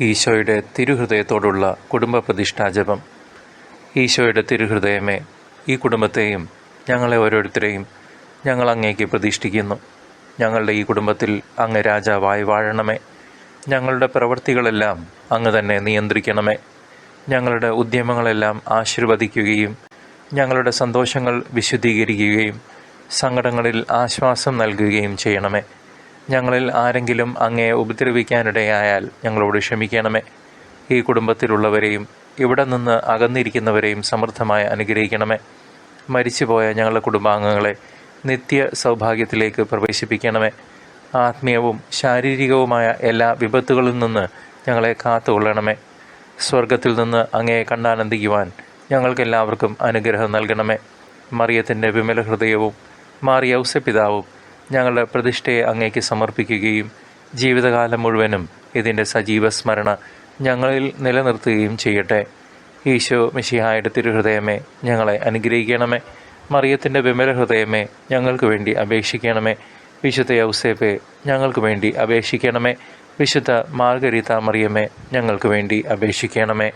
ഈശോയുടെ തിരുഹൃദയത്തോടുള്ള കുടുംബ പ്രതിഷ്ഠാജപം ഈശോയുടെ തിരുഹൃദയമേ ഈ കുടുംബത്തെയും ഞങ്ങളെ ഓരോരുത്തരെയും ഞങ്ങൾ അങ്ങേക്ക് പ്രതിഷ്ഠിക്കുന്നു. ഞങ്ങളുടെ ഈ കുടുംബത്തിൽ അങ്ങ് രാജാവായി വാഴണമേ. ഞങ്ങളുടെ പ്രവൃത്തികളെല്ലാം അങ്ങ് തന്നെ നിയന്ത്രിക്കണമേ. ഞങ്ങളുടെ ഉദ്യമങ്ങളെല്ലാം ആശീർവദിക്കുകയും ഞങ്ങളുടെ സന്തോഷങ്ങൾ വിശുദ്ധീകരിക്കുകയും സങ്കടങ്ങളിൽ ആശ്വാസം നൽകുകയും ചെയ്യണമേ. ഞങ്ങളിൽ ആരെങ്കിലും അങ്ങയെ ഉപദ്രവിക്കാനിടയായാൽ ഞങ്ങളോട് ക്ഷമിക്കണമേ. ഈ കുടുംബത്തിലുള്ളവരെയും ഇവിടെ നിന്ന് അകന്നിരിക്കുന്നവരെയും സമൃദ്ധമായി അനുഗ്രഹിക്കണമേ. മരിച്ചുപോയ ഞങ്ങളുടെ കുടുംബാംഗങ്ങളെ നിത്യ സൗഭാഗ്യത്തിലേക്ക് പ്രവേശിപ്പിക്കണമേ. ആത്മീയവും ശാരീരികവുമായ എല്ലാ വിപത്തുകളിൽ നിന്ന് ഞങ്ങളെ കാത്തുകൊള്ളണമേ. സ്വർഗത്തിൽ നിന്ന് അങ്ങയെ കണ്ടാനന്ദിക്കുവാൻ ഞങ്ങൾക്കെല്ലാവർക്കും അനുഗ്രഹം നൽകണമേ. മറിയത്തിന്റെ വിമല ഹൃദയവും മാറിയ ഔസപിതാവും ഞങ്ങളുടെ പ്രതിഷ്ഠയെ അങ്ങേക്ക് സമർപ്പിക്കുകയും ജീവിതകാലം മുഴുവനും ഇതിന്റെ സജീവ സ്മരണ ഞങ്ങളിൽ നിലനിർത്തുകയും ചെയ്യട്ടെ. ഈശോ മിശിഹായുടെ തിരുഹൃദയമേ ഞങ്ങളെ അനുഗ്രഹിക്കണമേ. മറിയത്തിന്റെ വിമല ഹൃദയമേ ഞങ്ങൾക്ക് വേണ്ടി അപേക്ഷിക്കണമേ. വിശുദ്ധ യൗസേപ്പെ ഞങ്ങൾക്ക് വേണ്ടി അപേക്ഷിക്കണമേ. വിശുദ്ധ മാർഗരീത മറിയമേ ഞങ്ങൾക്ക് വേണ്ടി അപേക്ഷിക്കണമേ.